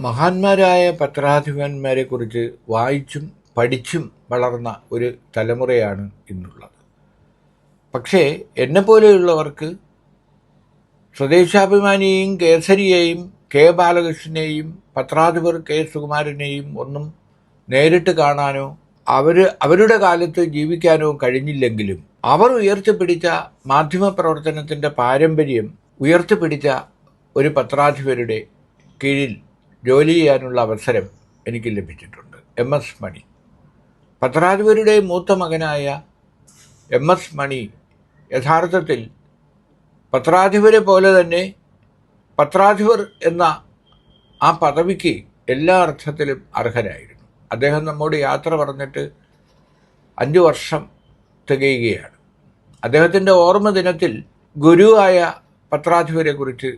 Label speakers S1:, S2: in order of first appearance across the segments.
S1: മഹാന്മാരായ പത്രാധിപന്മാരെ കുറിച്ച് വായിച്ചും പഠിച്ചും വളർന്ന ഒരു തലമുറയാണ് ഇന്നുള്ളത്. പക്ഷേ എന്നെപ്പോലെയുള്ളവർക്ക് സ്വദേശാഭിമാനിയെയും കേസരിയെയും കെ ബാലകൃഷ്ണനെയും പത്രാധിപർ കെ സുകുമാരനെയും ഒന്നും നേരിട്ട് കാണാനോ അവർ അവരുടെ കാലത്ത് ജീവിക്കാനോ കഴിഞ്ഞില്ലെങ്കിലും അവർ ഉയർത്തിപ്പിടിച്ച മാധ്യമപ്രവർത്തനത്തിന്റെ പാരമ്പര്യം ഉയർത്തിപ്പിടിച്ച ഒരു പത്രാധിപരുടെ കീഴിൽ ജോലി ചെയ്യാനുള്ള അവസരം എനിക്ക് ലഭിച്ചിട്ടുണ്ട്. എം എസ് മണി. പത്രാധിപരുടെ മൂത്ത മകനായ എം എസ് മണി യഥാർത്ഥത്തിൽ പത്രാധിപരെ പോലെ തന്നെ പത്രാധിപർ എന്ന ആ പദവിക്ക് എല്ലാ അർത്ഥത്തിലും അർഹനായിരുന്നു. അദ്ദേഹം നമ്മോട് യാത്ര പറഞ്ഞിട്ട് അഞ്ച് വർഷം തികയുകയാണ്. അദ്ദേഹത്തിന്റെ ഓർമ്മ ദിനത്തിൽ ഗുരുവായ പത്രാധിപരെക്കുറിച്ച്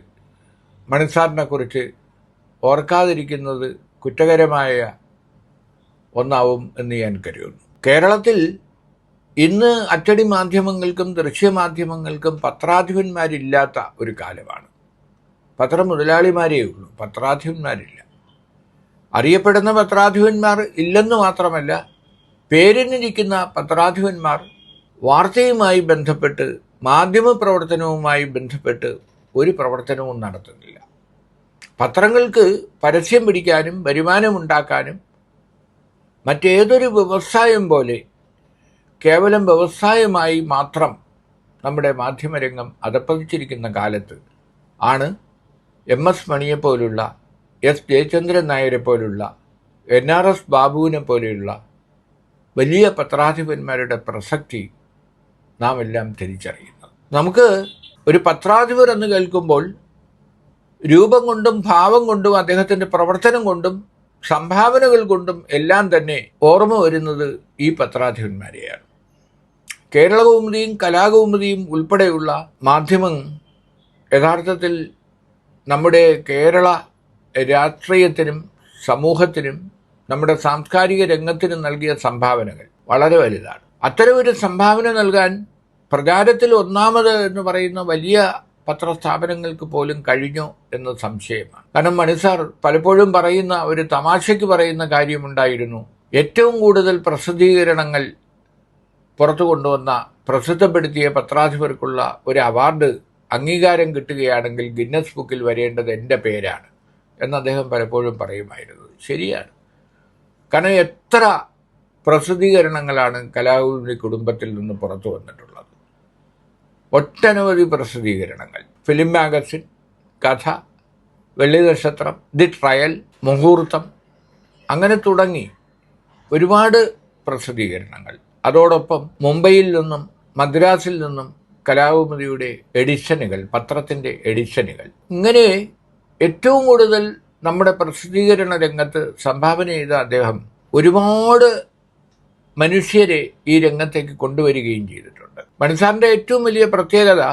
S1: മണിസാറിനെക്കുറിച്ച് ഓർക്കാതിരിക്കുന്നത് കുറ്റകരമായ ഒന്നാവും എന്ന് ഞാൻ കരുതുന്നു. കേരളത്തിൽ ഇന്ന് അച്ചടി മാധ്യമങ്ങൾക്കും ദൃശ്യമാധ്യമങ്ങൾക്കും പത്രാധിപന്മാരില്ലാത്ത ഒരു കാലമാണ്. പത്ര മുതലാളിമാരേ ഉള്ളൂ പത്രാധിപന്മാരില്ല. അറിയപ്പെടുന്ന പത്രാധിപന്മാർ ഇല്ലെന്ന് മാത്രമല്ല പേരിനിരിക്കുന്ന പത്രാധിപന്മാർ വാർത്തയുമായി ബന്ധപ്പെട്ട് മാധ്യമ പ്രവർത്തനവുമായി ബന്ധപ്പെട്ട് ഒരു പ്രവർത്തനവും നടത്തുന്നില്ല. പത്രങ്ങൾക്ക് പരസ്യം പിടിക്കാനും വരുമാനമുണ്ടാക്കാനും മറ്റേതൊരു വ്യവസായം പോലെ കേവലം വ്യവസായമായി മാത്രം നമ്മുടെ മാധ്യമരംഗം അതപ്പതിച്ചിരിക്കുന്ന കാലത്ത് ആണ് എം എസ് മണിയെ പോലുള്ള എസ് ജയചന്ദ്രൻ നായരെ പോലുള്ള എൻ ആർ എസ് ബാബുവിനെ പോലെയുള്ള വലിയ പത്രാധിപന്മാരുടെ പ്രസക്തി നാം എല്ലാം തിരിച്ചറിയുന്നത്. നമുക്ക് ഒരു പത്രാധിപർ എന്ന് കേൾക്കുമ്പോൾ രൂപം കൊണ്ടും ഭാവം കൊണ്ടും അദ്ദേഹത്തിന്റെ പ്രവർത്തനം കൊണ്ടും സംഭാവനകൾ കൊണ്ടും എല്ലാം തന്നെ ഓർമ്മ വരുന്നത് ഈ പത്രാധിപന്മാരെയാണ്. കേരളകൗമുദിയും കലാകൗമുദിയും ഉൾപ്പെടെയുള്ള മാധ്യമം യഥാർത്ഥത്തിൽ നമ്മുടെ കേരള രാഷ്ട്രീയത്തിനും സമൂഹത്തിനും നമ്മുടെ സാംസ്കാരിക രംഗത്തിനും നൽകിയ സംഭാവനകൾ വളരെ വലുതാണ്. അത്തരമൊരു സംഭാവന നൽകാൻ പ്രചാരത്തിൽ ഒന്നാമത് എന്ന് പറയുന്ന വലിയ പത്രസ്ഥാപനങ്ങൾക്ക് പോലും കഴിഞ്ഞോ എന്ന് സംശയമാണ്. കാരണം മണിസാർ പലപ്പോഴും പറയുന്ന ഒരു തമാശയ്ക്ക് പറയുന്ന കാര്യമുണ്ടായിരുന്നു. ഏറ്റവും കൂടുതൽ പ്രസിദ്ധീകരണങ്ങൾ പുറത്തു കൊണ്ടുവന്ന പ്രസിദ്ധപ്പെടുത്തിയ പത്രാധിപർക്കുള്ള ഒരു അവാർഡ് അംഗീകാരം കിട്ടുകയാണെങ്കിൽ ഗിന്നസ് ബുക്കിൽ വരേണ്ടത് എന്റെ പേരാണ് എന്ന് അദ്ദേഹം പലപ്പോഴും പറയുമായിരുന്നു. ശരിയാണ്. കാരണം എത്ര പ്രസിദ്ധീകരണങ്ങളാണ് കലാകുലി കുടുംബത്തിൽ നിന്ന് പുറത്തു വന്നിട്ടുള്ളത്. ഒട്ടനവധി പ്രസിദ്ധീകരണങ്ങൾ. ഫിലിം മാഗസിൻ കഥ വെള്ളി നക്ഷത്രം ദി ട്രയൽ മുഹൂർത്തം അങ്ങനെ തുടങ്ങി ഒരുപാട് പ്രസിദ്ധീകരണങ്ങൾ. അതോടൊപ്പം മുംബൈയിൽ നിന്നും മദ്രാസിൽ നിന്നും കലാകുമതിയുടെ എഡിഷനുകൾ പത്രത്തിന്റെ എഡിഷനുകൾ ഇങ്ങനെ ഏറ്റവും കൂടുതൽ നമ്മുടെ പ്രസിദ്ധീകരണ രംഗത്ത് സംഭാവന ചെയ്ത അദ്ദേഹം ഒരുപാട് മനുഷ്യരെ ഈ രംഗത്തേക്ക് കൊണ്ടുവരികയും ചെയ്തിട്ടുണ്ട്. മണിസാറിന്റെ ഏറ്റവും വലിയ പ്രത്യേകത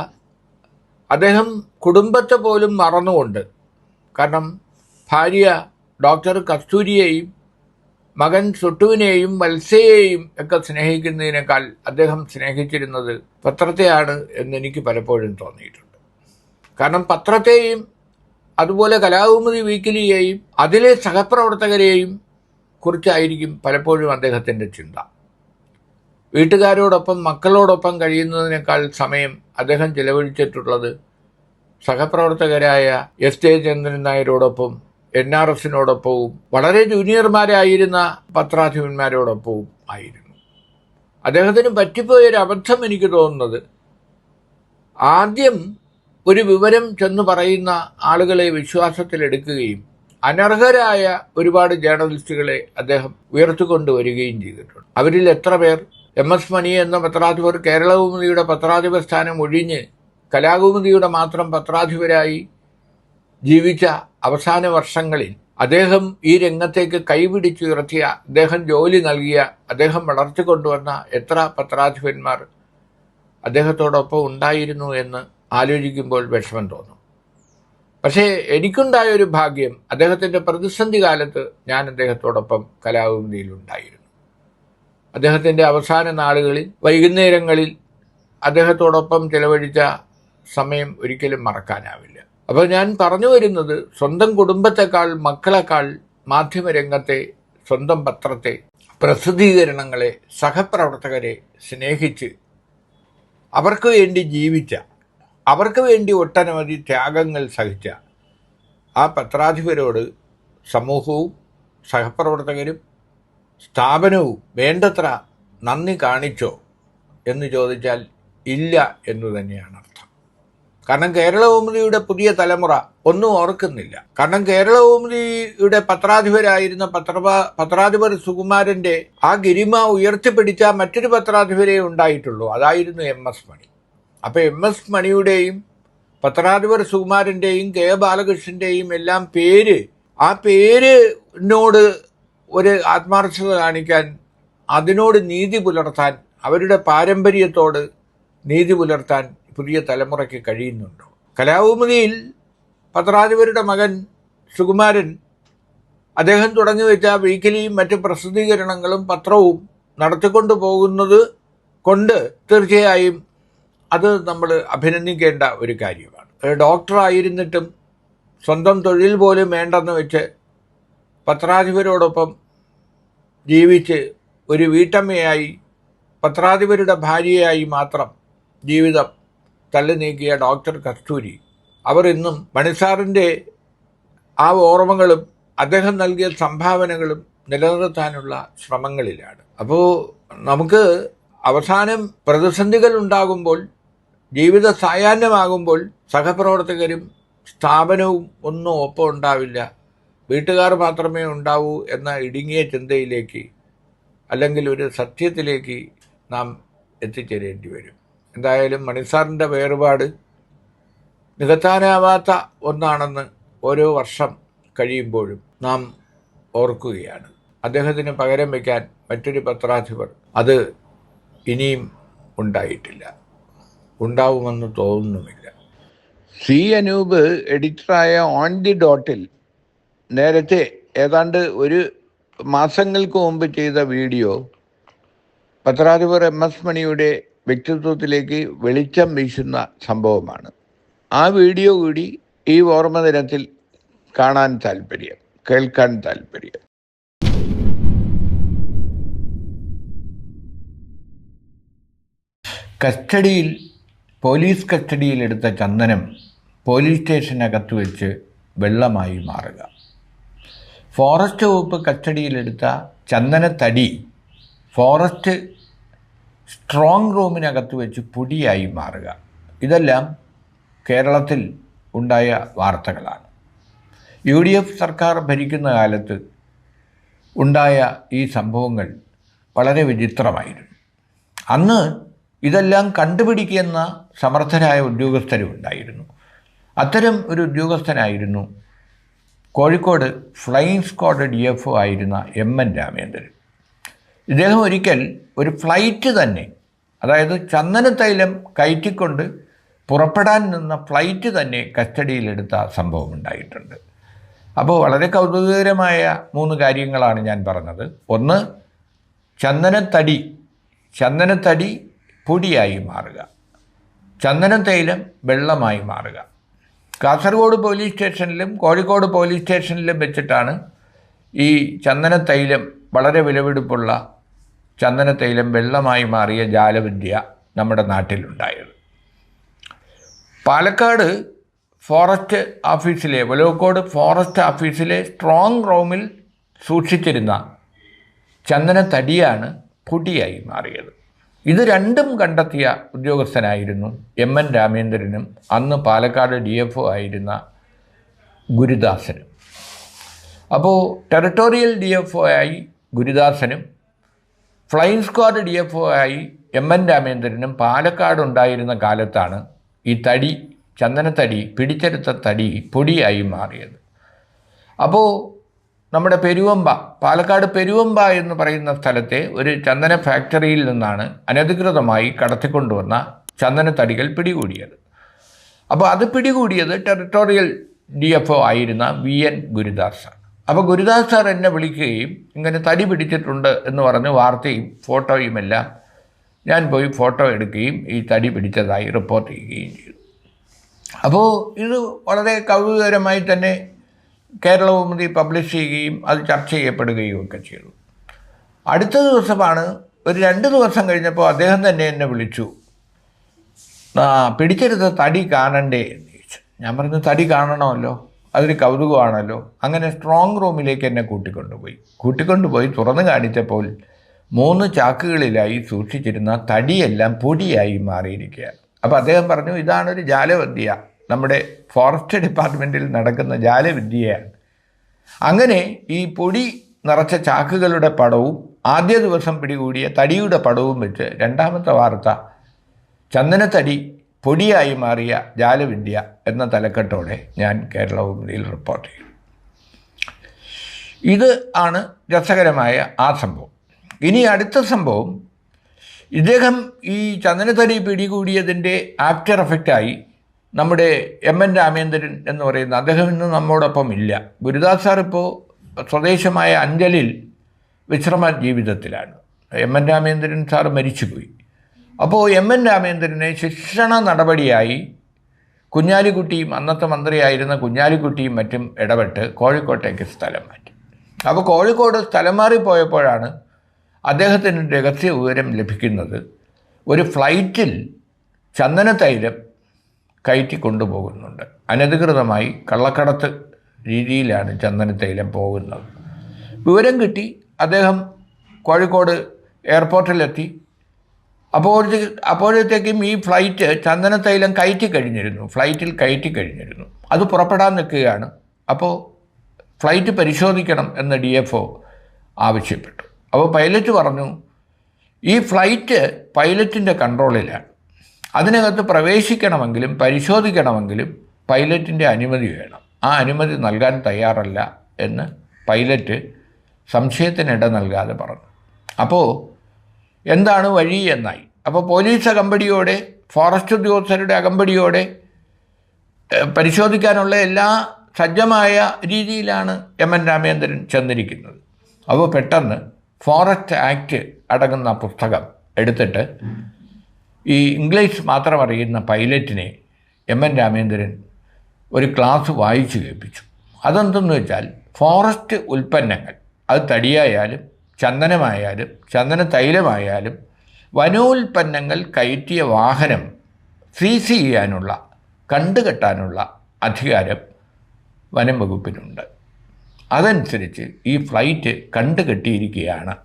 S1: അദ്ദേഹം കുടുംബത്തെ പോലും മറന്നുകൊണ്ട് കാരണം ഭാര്യ ഡോക്ടർ കസ്തൂരിയെയും മകൻ സുട്ടുവിനെയും വത്സയെയും ഒക്കെ സ്നേഹിക്കുന്നതിനേക്കാൾ അദ്ദേഹം സ്നേഹിച്ചിരുന്നത് പത്രത്തെയാണ് എന്നെനിക്ക് പലപ്പോഴും തോന്നിയിട്ടുണ്ട്. കാരണം പത്രത്തെയും അതുപോലെ കലാകുമതി വീക്കിലിയെയും അതിലെ സഹപ്രവർത്തകരെയും കുറിച്ചായിരിക്കും പലപ്പോഴും അദ്ദേഹത്തിന്റെ ചിന്ത. വീട്ടുകാരോടൊപ്പം മക്കളോടൊപ്പം കഴിയുന്നതിനേക്കാൾ സമയം അദ്ദേഹം ചെലവഴിച്ചിട്ടുള്ളത് സഹപ്രവർത്തകരായ എസ് ജയചന്ദ്രൻ നായരോടൊപ്പം എൻ ആർ എസിനോടൊപ്പവും വളരെ ജൂനിയർമാരായിരുന്ന പത്രാധിപന്മാരോടൊപ്പവും ആയിരുന്നു. അദ്ദേഹത്തിന് പറ്റിപ്പോയൊരു അബദ്ധം എനിക്ക് തോന്നുന്നത് ആദ്യം ഒരു വിവരം ചെന്ന് പറയുന്ന ആളുകളെ വിശ്വാസത്തിലെടുക്കുകയും അനർഹരായ ഒരുപാട് ജേർണലിസ്റ്റുകളെ അദ്ദേഹം ഉയർത്തിക്കൊണ്ടുവരികയും ചെയ്തിട്ടുണ്ട്. അവരിൽ എത്ര പേർ? എം എസ് മണി എന്ന പത്രാധിപർ കേരളകൗമുദിയുടെ പത്രാധിപ സ്ഥാനം ഒഴിഞ്ഞ് കലാകൗമുദിയുടെ മാത്രം പത്രാധിപരായി ജീവിച്ച അവസാന വർഷങ്ങളിൽ അദ്ദേഹം ഈ രംഗത്തേക്ക് കൈപിടിച്ചുയർത്തിയ അദ്ദേഹം ജോലി നൽകിയ അദ്ദേഹം വളർത്തിക്കൊണ്ടുവന്ന എത്ര പത്രാധിപന്മാർ അദ്ദേഹത്തോടൊപ്പം ഉണ്ടായിരുന്നു എന്ന് ആലോചിക്കുമ്പോൾ വിഷമം തോന്നും. പക്ഷേ എനിക്കുണ്ടായ ഒരു ഭാഗ്യം അദ്ദേഹത്തിന്റെ പ്രതിസന്ധി കാലത്ത് ഞാൻ അദ്ദേഹത്തോടൊപ്പം കലാകൗമുദിയിലുണ്ടായിരുന്നു അദ്ദേഹത്തിന്റെ അവസാന നാളുകളിൽ വൈകുന്നേരങ്ങളിൽ അദ്ദേഹത്തോടൊപ്പം ചിലവഴിച്ച സമയം ഒരിക്കലും മറക്കാനാവില്ല. അപ്പോൾ ഞാൻ പറഞ്ഞു വരുന്നത് സ്വന്തം കുടുംബത്തെക്കാൾ മക്കളെക്കാൾ മാധ്യമരംഗത്തെ സ്വന്തം പത്രത്തെ പ്രസിദ്ധീകരണങ്ങളെ സഹപ്രവർത്തകരെ സ്നേഹിച്ച് അവർക്ക് വേണ്ടി ജീവിച്ച അവർക്ക് വേണ്ടി ഒട്ടനവധി ത്യാഗങ്ങൾ സഹിച്ച ആ പത്രാധിപരോട് സമൂഹവും സഹപ്രവർത്തകരും സ്ഥാപനവും വേണ്ടത്ര നന്ദി കാണിച്ചോ എന്ന് ചോദിച്ചാൽ ഇല്ല എന്ന് തന്നെയാണ് അർത്ഥം. കാരണം കേരളകൗമുദിയുടെ പുതിയ തലമുറ ഒന്നും ഓർക്കുന്നില്ല. കാരണം കേരളകൗമുദിയുടെ പത്രാധിപരായിരുന്ന പത്ര പത്രാധിപർ സുകുമാരന്റെ ആ ഗരിമ ഉയർത്തിപ്പിടിച്ച മറ്റൊരു പത്രാധിപരെ ഉണ്ടായിട്ടുള്ളൂ. അതായിരുന്നു എം എസ് മണി. അപ്പോൾ എം എസ് മണിയുടെയും പത്രാധിപർ സുകുമാരന്റെയും കെ ബാലകൃഷ്ണന്റെയും എല്ലാം പേര് ആ പേരിനോട് ഒരു ആത്മാർത്ഥത കാണിക്കാൻ അതിനോട് നീതി പുലർത്താൻ അവരുടെ പാരമ്പര്യത്തോട് നീതി പുലർത്താൻ പുതിയ തലമുറയ്ക്ക് കഴിയുന്നുണ്ടോ? കലാഭൂമിതിയിൽ പത്രാധിപരുടെ മകൻ സുകുമാരൻ അദ്ദേഹം തുടങ്ങി വെച്ച വീക്കിലിയും മറ്റ് പ്രസിദ്ധീകരണങ്ങളും പത്രവും നടത്തിക്കൊണ്ടു പോകുന്നത് കൊണ്ട് തീർച്ചയായും അത് നമ്മൾ അഭിനന്ദിക്കേണ്ട ഒരു കാര്യമാണ്. ഡോക്ടറായിരുന്നിട്ടും സ്വന്തം തൊഴിൽ പോലും വേണ്ടെന്ന് വെച്ച് പത്രാധിപരോടൊപ്പം ജീവിച്ച് ഒരു വീട്ടമ്മയായി പത്രാധിപരുടെ ഭാര്യയായി മാത്രം ജീവിതം തള്ളി നീക്കിയ ഡോക്ടർ കസ്തൂരി. അവർ ഇന്നും മണിസാറിന്റെ ആ ഓർമ്മകളും അദ്ദേഹം നൽകിയ സംഭാവനകളും നിലനിർത്താനുള്ള ശ്രമങ്ങളിലാണ്. അപ്പോൾ നമുക്ക് അവസാനം പ്രതിസന്ധികൾ ഉണ്ടാകുമ്പോൾ ജീവിത സായാഹ്നമാകുമ്പോൾ സഹപ്രവർത്തകരും സ്ഥാപനവും ഒന്നും ഒപ്പം ഉണ്ടാവില്ല. വീട്ടുകാർ മാത്രമേ ഉണ്ടാവൂ എന്ന ഇടുങ്ങിയ ചിന്തയിലേക്ക് അല്ലെങ്കിൽ ഒരു സത്യത്തിലേക്ക് നാം എത്തിച്ചേരേണ്ടി വരും. എന്തായാലും മണിസാറിന്റെ വേർപാട് നികത്താനാവാത്ത ഒന്നാണെന്ന് ഓരോ വർഷം കഴിയുമ്പോഴും നാം ഓർക്കുകയാണ്. അദ്ദേഹത്തിന് പകരം വയ്ക്കാൻ മറ്റൊരു പത്രാധിപർ അത് ഇനിയും ഉണ്ടായിട്ടില്ല. ഉണ്ടാവുമെന്ന് തോന്നുന്നുമില്ല.
S2: സി അനൂപ് എഡിറ്ററായ ഓൺ ദി ഡോട്ടിൽ നേരത്തെ ഏതാണ്ട് ഒരു മാസങ്ങൾക്ക് മുമ്പ് ചെയ്ത വീഡിയോ പത്രാധിപർ എം എസ് മണിയുടെ വ്യക്തിത്വത്തിലേക്ക് വെളിച്ചം വീശുന്ന സംഭവമാണ്. ആ വീഡിയോ കൂടി ഈ ഓർമ്മ ദിനത്തിൽ കാണാൻ താല്പര്യം കേൾക്കാൻ താല്പര്യം.
S1: കസ്റ്റഡിയിൽ പോലീസ് കസ്റ്റഡിയിലെടുത്ത ചന്ദനം പോലീസ് സ്റ്റേഷനകത്ത് വെച്ച് വെള്ളമായി മാറുക. ഫോറസ്റ്റ് വകുപ്പ് കസ്റ്റഡിയിലെടുത്ത ചന്ദനത്തടി ഫോറസ്റ്റ് സ്ട്രോങ് റൂമിനകത്ത് വെച്ച് പൊടിയായി മാറുക. ഇതെല്ലാം കേരളത്തിൽ ഉണ്ടായ വാർത്തകളാണ്. യു ഡി എഫ് സർക്കാർ ഭരിക്കുന്ന കാലത്ത് ഉണ്ടായ ഈ സംഭവങ്ങൾ വളരെ വിചിത്രമായിരുന്നു. അന്ന് ഇതെല്ലാം കണ്ടുപിടിക്കുന്ന സമർത്ഥരായ ഉദ്യോഗസ്ഥരും ഉണ്ടായിരുന്നു അത്തരം ഒരു ഉദ്യോഗസ്ഥനായിരുന്നു Kozhikode flying squad D F ആയിരുന്ന എം എൻ രാമേന്ദ്രൻ. ഇദ്ദേഹം ഒരിക്കൽ ഒരു ഫ്ലൈറ്റ് തന്നെ അതായത് ചന്ദനത്തൈലം കയറ്റിക്കൊണ്ട് പുറപ്പെടാൻ നിന്ന ഫ്ലൈറ്റ് തന്നെ കസ്റ്റഡിയിലെടുത്ത സംഭവം ഉണ്ടായിട്ടുണ്ട്. അപ്പോൾ വളരെ കൗതുകകരമായ മൂന്ന് കാര്യങ്ങളാണ് ഞാൻ പറഞ്ഞത്. ഒന്ന് ചന്ദനത്തടി ചന്ദനത്തടി പൊടിയായി മാറുക. ചന്ദനത്തൈലം വെള്ളമായി മാറുക. കാസർഗോഡ് പോലീസ് സ്റ്റേഷനിലും കോഴിക്കോട് പോലീസ് സ്റ്റേഷനിലും വെച്ചിട്ടാണ് ഈ ചന്ദനത്തൈലം വളരെ വിലപിടിപ്പുള്ള ചന്ദനത്തൈലം വെള്ളമായി മാറിയ ജാലവിദ്യ നമ്മുടെ നാട്ടിലുണ്ടായത്. പാലക്കാട് ഫോറസ്റ്റ് ഓഫീസിലെ വലോക്കോട് ഫോറസ്റ്റ് ഓഫീസിലെ സ്ട്രോങ് റൂമിൽ സൂക്ഷിച്ചിരുന്ന ചന്ദനത്തടിയാണ് പൊടിയായി മാറിയത്. ഇത് രണ്ടും കണ്ടെത്തിയ ഉദ്യോഗസ്ഥനായിരുന്നു എം എൻ രാമേന്ദ്രനും അന്ന് പാലക്കാട് ഡി എഫ് ഒ ആയിരുന്ന ഗുരുദാസനും. അപ്പോൾ ടെറിട്ടോറിയൽ ഡി എഫ് ഒ ആയി ഗുരുദാസനും flying squad D F O ആയി എം എൻ രാമേന്ദ്രനും പാലക്കാട് ഉണ്ടായിരുന്ന കാലത്താണ് ഈ തടി ചന്ദനത്തടി പിടിച്ചെടുത്ത തടി പൊടിയായി മാറിയത്. അപ്പോൾ നമ്മുടെ പെരുവമ്പ പാലക്കാട് പെരുവമ്പ എന്ന് പറയുന്ന സ്ഥലത്തെ ഒരു ചന്ദന ഫാക്ടറിയിൽ നിന്നാണ് അനധികൃതമായി കടത്തിക്കൊണ്ടുവന്ന ചന്ദനത്തടികൾ പിടികൂടിയത്. അപ്പോൾ അത് പിടികൂടിയത് ടെറിട്ടോറിയൽ ഡി എഫ് ഒ ആയിരുന്ന വി എൻ ഗുരുദാസ് ആണ് അപ്പോൾ ഗുരുദാസ് സാർ എന്നെ വിളിക്കുകയും ഇങ്ങനെ തടി പിടിച്ചിട്ടുണ്ട് എന്ന് പറഞ്ഞ് വാർത്തയും ഫോട്ടോയും എല്ലാം ഞാൻ പോയി ഫോട്ടോ എടുക്കുകയും ഈ തടി പിടിച്ചതായി റിപ്പോർട്ട് ചെയ്യുകയും ചെയ്തു. അപ്പോൾ ഇത് വളരെ കൗതുകകരമായി തന്നെ കേരളകൗമുദി പബ്ലിഷ് ചെയ്യുകയും അത് ചർച്ച ചെയ്യപ്പെടുകയും ഒക്കെ ചെയ്തു. അടുത്ത ദിവസമാണ് ഒരു രണ്ട് ദിവസം കഴിഞ്ഞപ്പോൾ അദ്ദേഹം തന്നെ എന്നെ വിളിച്ചു. പിടിച്ചെടുത്ത തടി കാണണ്ടേ? എന്ന് ചോദിച്ചു. ഞാൻ പറഞ്ഞു തടി കാണണമല്ലോ അതൊരു കൗതുകമാണല്ലോ. അങ്ങനെ സ്ട്രോങ് റൂമിലേക്ക് എന്നെ കൂട്ടിക്കൊണ്ടുപോയി. കൂട്ടിക്കൊണ്ടുപോയി തുറന്നു കാണിച്ചപ്പോൾ മൂന്ന് ചാക്കുകളിലായി സൂക്ഷിച്ചിരുന്ന തടിയെല്ലാം പൊടിയായി മാറിയിരിക്കുകയാണ്. അപ്പോൾ അദ്ദേഹം പറഞ്ഞു ഇതാണൊരു ജാലവിദ്യ നമ്മുടെ ഫോറസ്റ്റ് ഡിപ്പാർട്ട്മെന്റിൽ നടക്കുന്ന ജാലവിദ്യയാണ്. അങ്ങനെ ഈ പൊടി നിറച്ച ചാക്കുകളുടെ പടവും ആദ്യ ദിവസം പിടികൂടിയ തടിയുടെ പടവും വെച്ച് രണ്ടാമത്തെ വാർത്ത ചന്ദനത്തടി പൊടിയായി മാറിയ ജാലവിദ്യ എന്ന തലക്കെട്ടോടെ ഞാൻ കേരളഭൂമിയിൽ റിപ്പോർട്ട് ചെയ്തു. ഇത് ആണ് രസകരമായ ആ സംഭവം. ഇനി അടുത്ത സംഭവം ഇദ്ദേഹം ഈ ചന്ദനത്തടി പിടികൂടിയതിന്റെ ആഫ്റ്റർ എഫക്റ്റായി നമ്മുടെ എം എൻ രാമേന്ദ്രൻ എന്ന് പറയുന്ന അദ്ദേഹം ഇന്ന് നമ്മോടൊപ്പം ഇല്ല. ഗുരുദാസ് സാർ ഇപ്പോൾ സ്വദേശമായ അഞ്ചലിൽ വിശ്രമ ജീവിതത്തിലാണ്. എം എൻ രാമേന്ദ്രൻ സാർ മരിച്ചുപോയി. അപ്പോൾ എം എൻ രാമേന്ദ്രനെ ശിക്ഷണ നടപടിയായി കുഞ്ഞാലിക്കുട്ടിയും അന്നത്തെ മന്ത്രിയായിരുന്ന കുഞ്ഞാലിക്കുട്ടിയും മറ്റും ഇടപെട്ട് കോഴിക്കോട്ടേക്ക് സ്ഥലം മാറ്റി. അപ്പോൾ കോഴിക്കോട് സ്ഥലം മാറിപ്പോയപ്പോഴാണ് അദ്ദേഹത്തിന് രഹസ്യ വിവരം ലഭിക്കുന്നത്. ഒരു ഫ്ലൈറ്റിൽ ചന്ദനത്തൈലം കയറ്റി കൊണ്ടുപോകുന്നുണ്ട്. അനധികൃതമായി കള്ളക്കടത്ത് രീതിയിലാണ് ചന്ദനത്തൈലം പോകുന്നത്. വിവരം കിട്ടി. അദ്ദേഹം കോഴിക്കോട് എയർപോർട്ടിലെത്തി. അപ്പോഴത്തേക്ക് അപ്പോഴത്തേക്കും ഈ ഫ്ലൈറ്റ് ചന്ദനത്തൈലം കയറ്റി കഴിഞ്ഞിരുന്നു. ഫ്ലൈറ്റിൽ കയറ്റി കഴിഞ്ഞിരുന്നു. അത് പുറപ്പെടാൻ നിൽക്കുകയാണ്. അപ്പോൾ ഫ്ലൈറ്റ് പരിശോധിക്കണം എന്ന് ഡി എഫ് ഒ ആവശ്യപ്പെട്ടു. അപ്പോൾ പൈലറ്റ് പറഞ്ഞു ഈ ഫ്ലൈറ്റ് പൈലറ്റിന്റെ കൺട്രോളിലാണ്. അതിനകത്ത് പ്രവേശിക്കണമെങ്കിലും പരിശോധിക്കണമെങ്കിലും പൈലറ്റിന്റെ അനുമതി വേണം. ആ അനുമതി നൽകാൻ തയ്യാറല്ല എന്ന് പൈലറ്റ് സംശയത്തിനിട നൽകാതെ പറഞ്ഞു. അപ്പോൾ എന്താണ് വഴി എന്നായി. അപ്പോൾ പോലീസ് അകമ്പടിയോടെ ഫോറസ്റ്റ് ഉദ്യോഗസ്ഥരുടെ അകമ്പടിയോടെ പരിശോധിക്കാനുള്ള എല്ലാ സജ്ജമായ രീതിയിലാണ് എം എൻ രാമേന്ദ്രൻ ചെന്നിരിക്കുന്നത്. അപ്പോൾ പെട്ടെന്ന് ഫോറസ്റ്റ് ആക്ട് അടങ്ങുന്ന പുസ്തകം എടുത്തിട്ട് ഈ ഇംഗ്ലീഷ് മാത്രം അറിയുന്ന പൈലറ്റിനെ എം എൻ രാമേന്ദ്രൻ ഒരു ക്ലാസ് വായിച്ചു കേൾപ്പിച്ചു. അതെന്തെന്ന് വെച്ചാൽ ഫോറസ്റ്റ് ഉൽപ്പന്നങ്ങൾ അത് തടിയായാലും ചന്ദനമായാലും ചന്ദന തൈലമായാലും വനോൽപ്പന്നങ്ങൾ കയറ്റിയ വാഹനം സീസ് ചെയ്യാനുള്ള കണ്ടുകെട്ടാനുള്ള അധികാരം വനം വകുപ്പിനുണ്ട്. അതനുസരിച്ച് ഈ ഫ്ലൈറ്റ് കണ്ടുകെട്ടിയിരിക്കുകയാണ്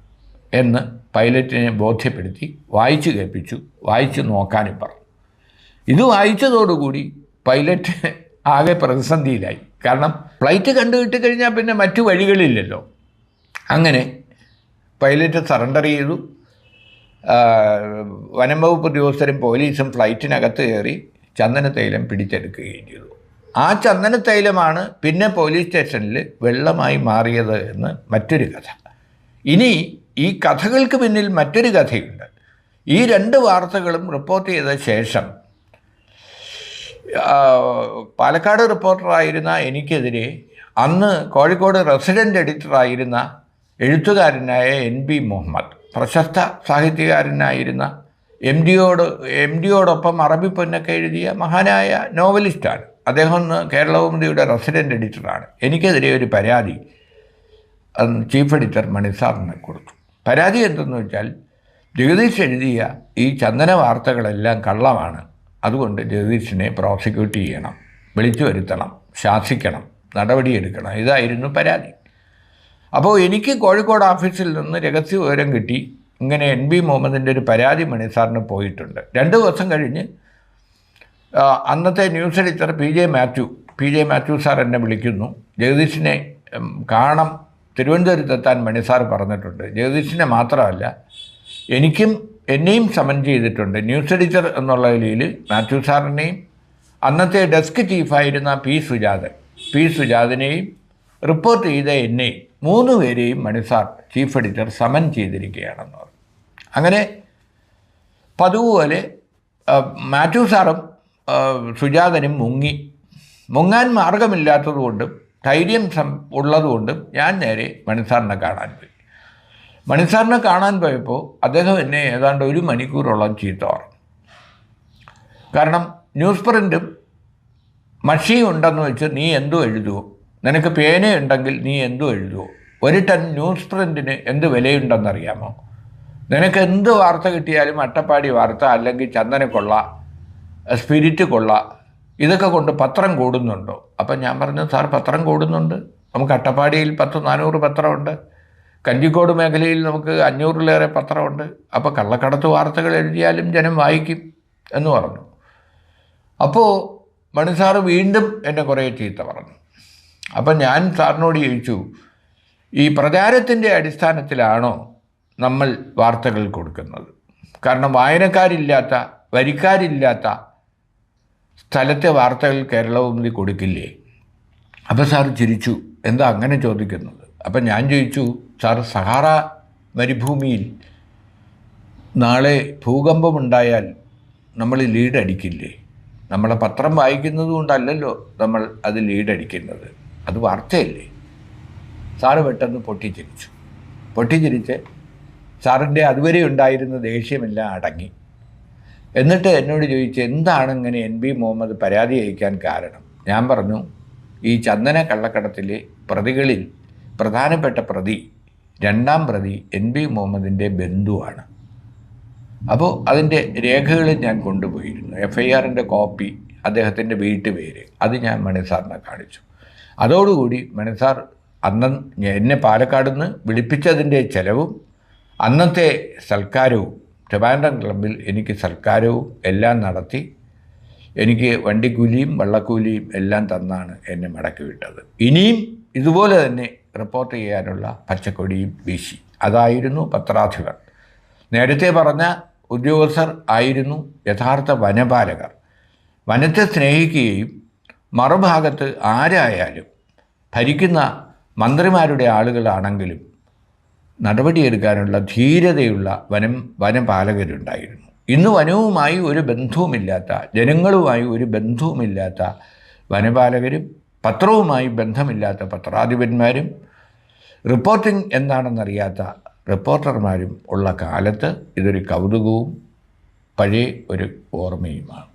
S1: എന്ന് പൈലറ്റിനെ ബോധ്യപ്പെടുത്തി വായിച്ചു കേൾപ്പിച്ചു വായിച്ചു നോക്കാനും പറഞ്ഞു. ഇത് വായിച്ചതോടുകൂടി പൈലറ്റ് ആകെ പ്രതിസന്ധിയിലായി. കാരണം ഫ്ലൈറ്റ് കണ്ടുകിട്ടി കഴിഞ്ഞാൽ പിന്നെ മറ്റു വഴികളില്ലല്ലോ. അങ്ങനെ പൈലറ്റ് സറണ്ടർ ചെയ്തു. വനം വകുപ്പ് ഉദ്യോഗസ്ഥരും പോലീസും ഫ്ലൈറ്റിനകത്ത് കയറി ചന്ദനത്തൈലം പിടിച്ചെടുക്കുകയും ചെയ്തു. ആ ചന്ദനത്തൈലമാണ് പിന്നെ പോലീസ് സ്റ്റേഷനിൽ വെള്ളമായി മാറിയത് എന്ന് മറ്റൊരു കഥ. ഇനി ഈ കഥകൾക്ക് പിന്നിൽ മറ്റൊരു കഥയുണ്ട്. ഈ രണ്ട് വാർത്തകളും റിപ്പോർട്ട് ചെയ്ത ശേഷം പാലക്കാട് റിപ്പോർട്ടറായിരുന്ന എനിക്കെതിരെ അന്ന് കോഴിക്കോട് റെസിഡന്റ് എഡിറ്ററായിരുന്ന എഴുത്തുകാരനായ എൻ ബി മുഹമ്മദ് പ്രശസ്ത സാഹിത്യകാരനായിരുന്ന എം ഡിയോട് എം ഡിയോടൊപ്പം അറബി പൊന്നൊക്കെ എഴുതിയ മഹാനായ നോവലിസ്റ്റാണ്. അദ്ദേഹം ഒന്ന് കേരളകൗമുദിയുടെ റെസിഡന്റ് എഡിറ്ററാണ്. എനിക്കെതിരെ ഒരു പരാതി ചീഫ് എഡിറ്റർ മണിസാറിന് കൊടുത്തു. പരാതി എന്തെന്ന് വെച്ചാൽ ജഗദീഷ് എഴുതിയ ഈ ചന്ദന വാർത്തകളെല്ലാം കള്ളമാണ്. അതുകൊണ്ട് ജഗദീഷിനെ പ്രോസിക്യൂട്ട് ചെയ്യണം വിളിച്ചു വരുത്തണം ശാസിക്കണം നടപടിയെടുക്കണം. ഇതായിരുന്നു പരാതി. അപ്പോൾ എനിക്ക് കോഴിക്കോട് ഓഫീസിൽ നിന്ന് രഹസ്യ വിവരം കിട്ടി. ഇങ്ങനെ എൻ ബി മുഹമ്മദിന്റെ ഒരു പരാതി മണിസാറിന് പോയിട്ടുണ്ട്. രണ്ട് ദിവസം കഴിഞ്ഞ് അന്നത്തെ news editor P J Mathew P J Mathew sir എന്നെ വിളിക്കുന്നു. ജഗദീഷിനെ കാണാം തിരുവനന്തപുരത്തെത്താൻ മണിസാർ പറഞ്ഞിട്ടുണ്ട്. ജഗദീഷിനെ മാത്രമല്ല എനിക്കും എന്നെയും സമൻ ചെയ്തിട്ടുണ്ട്. ന്യൂസ് എഡിറ്റർ എന്നുള്ള നിലയിൽ മാത്യു സാറിനെയും അന്നത്തെ ഡെസ്ക് ചീഫായിരുന്ന പി സുജാതൻ പി സുജാതനെയും റിപ്പോർട്ട് ചെയ്ത എന്നെയും മൂന്ന് പേരെയും മണിസാർ ചീഫ് എഡിറ്റർ സമൻ ചെയ്തിരിക്കുകയാണെന്ന് പറഞ്ഞു. അങ്ങനെ പതിവുപോലെ മാത്യു സാറും സുജാതനും മുങ്ങി. മുങ്ങാൻ മാർഗമില്ലാത്തതുകൊണ്ടും ധൈര്യം സം ഉള്ളതുകൊണ്ട് ഞാൻ നേരെ മണിസാറിനെ കാണാൻ പോയി. മണിസാറിനെ കാണാൻ പോയപ്പോൾ അദ്ദേഹം എന്നെ ഏതാണ്ട് ഒരു മണിക്കൂറോളം ചീത്ത പറഞ്ഞു. കാരണം ന്യൂസ് പ്രിന്റും മഷി ഉണ്ടെന്ന് വെച്ച് നീ എന്തോ എഴുതുമോ നിനക്ക് പേന ഉണ്ടെങ്കിൽ നീ എന്തോ എഴുതുമോ ഒരു ടൺ ന്യൂസ് പ്രിന്റിന് എന്ത് വിലയുണ്ടെന്നറിയാമോ? നിനക്ക് എന്ത് വാർത്ത കിട്ടിയാലും അട്ടപ്പാടി വാർത്ത അല്ലെങ്കിൽ ചന്ദനക്കൊള്ള സ്പിരിറ്റ് കൊള്ള ഇതൊക്കെ കൊണ്ട് പത്രം കൂടുന്നുണ്ടോ? അപ്പം ഞാൻ പറഞ്ഞു സാർ പത്രം കൂടുന്നുണ്ട്. നമുക്ക് അട്ടപ്പാടിയിൽ പത്ത് നാനൂറ് പത്രമുണ്ട്. കഞ്ചിക്കോട് മേഖലയിൽ നമുക്ക് അഞ്ഞൂറിലേറെ പത്രമുണ്ട്. അപ്പോൾ കള്ളക്കടത്ത് വാർത്തകൾ എഴുതിയാലും ജനം വായിക്കും എന്ന് പറഞ്ഞു. അപ്പോൾ മണി വീണ്ടും എന്നെ കുറേ ചീത്ത പറഞ്ഞു. അപ്പം ഞാൻ സാറിനോട് ചോദിച്ചു ഈ പ്രചാരത്തിന്റെ അടിസ്ഥാനത്തിലാണോ നമ്മൾ വാർത്തകൾ കൊടുക്കുന്നത്? കാരണം വായനക്കാരില്ലാത്ത വരിക്കാരില്ലാത്ത സ്ഥലത്തെ വാർത്തകൾ കേരളകൗമുദി കൊടുക്കില്ലേ? അപ്പോൾ സാർ ചിരിച്ചു. എന്താ അങ്ങനെ ചോദിക്കുന്നത്? അപ്പം ഞാൻ ചോദിച്ചു സാർ സഹാറ മരുഭൂമിയിൽ നാളെ ഭൂകമ്പമുണ്ടായാൽ നമ്മൾ ലീഡ് അടിക്കില്ലേ? നമ്മളെ പത്രം വായിക്കുന്നത് കൊണ്ടല്ലല്ലോ നമ്മൾ അത് ലീഡ് അടിക്കുന്നത്. അത് വാർത്തയല്ലേ? സാറ് പെട്ടെന്ന് പൊട്ടിച്ചിരിച്ചു. പൊട്ടിച്ചിരിച്ച് സാറിന്റെ അതുവരെ ഉണ്ടായിരുന്ന ദേഷ്യമെല്ലാം അടങ്ങി. എന്നിട്ട് എന്നോട് ചോദിച്ചു എന്താണ് ഇങ്ങനെ എൻ ബി മുഹമ്മദ് പരാതി അയക്കാൻ കാരണം? ഞാൻ പറഞ്ഞു ഈ ചന്ദന കള്ളക്കടത്തിലെ പ്രതികളിൽ പ്രധാനപ്പെട്ട പ്രതി രണ്ടാം പ്രതി എൻ ബി മുഹമ്മദിന്റെ ബന്ധുവാണ്. അപ്പോൾ അതിന്റെ രേഖകൾ ഞാൻ കൊണ്ടുപോയിരുന്നു എഫ് ഐ ആറിന്റെ കോപ്പി അദ്ദേഹത്തിന്റെ വീട്ടുപേര് അത് ഞാൻ മണിസാറിനെ കാണിച്ചു. അതോടുകൂടി മണിസാർ അന്ന് എന്നെ പാലക്കാട് നിന്ന് വിളിപ്പിച്ചതിന്റെ ചെലവും അന്നത്തെ സൽക്കാരവും ട്രിവാൻഡ്രം ക്ലബിൽ എനിക്ക് സൽക്കാരവും എല്ലാം നടത്തി എനിക്ക് വണ്ടിക്കൂലിയും വള്ളക്കൂലിയും എല്ലാം തന്നാണ് എന്നെ മടക്കി വിട്ടത്. ഇനിയും ഇതുപോലെ തന്നെ റിപ്പോർട്ട് ചെയ്യാനുള്ള പച്ചക്കൊടിയും വീശി. അതായിരുന്നു പത്രാധിപർ. നേരത്തെ പറഞ്ഞ ഉദ്യോഗസ്ഥർ ആയിരുന്നു യഥാർത്ഥ വനപാലകർ. വനത്തെ സ്നേഹിക്കുകയും മറുഭാഗത്ത് ആരായാലും ഭരിക്കുന്ന മന്ത്രിമാരുടെ ആളുകളാണെങ്കിലും നടപടിയെടുക്കാനുള്ള ധീരതയുള്ള വനം വനപാലകരുണ്ടായിരുന്നു. ഇന്ന് വനവുമായി ഒരു ബന്ധവുമില്ലാത്ത ജനങ്ങളുമായി ഒരു ബന്ധവുമില്ലാത്ത വനപാലകരും പത്രവുമായി ബന്ധമില്ലാത്ത പത്രാധിപന്മാരും റിപ്പോർട്ടിംഗ് എന്താണെന്നറിയാത്ത റിപ്പോർട്ടർമാരും ഉള്ള കാലത്ത് ഇതൊരു കൗതുകവും പഴയ ഒരു ഓർമ്മയുമാണ്.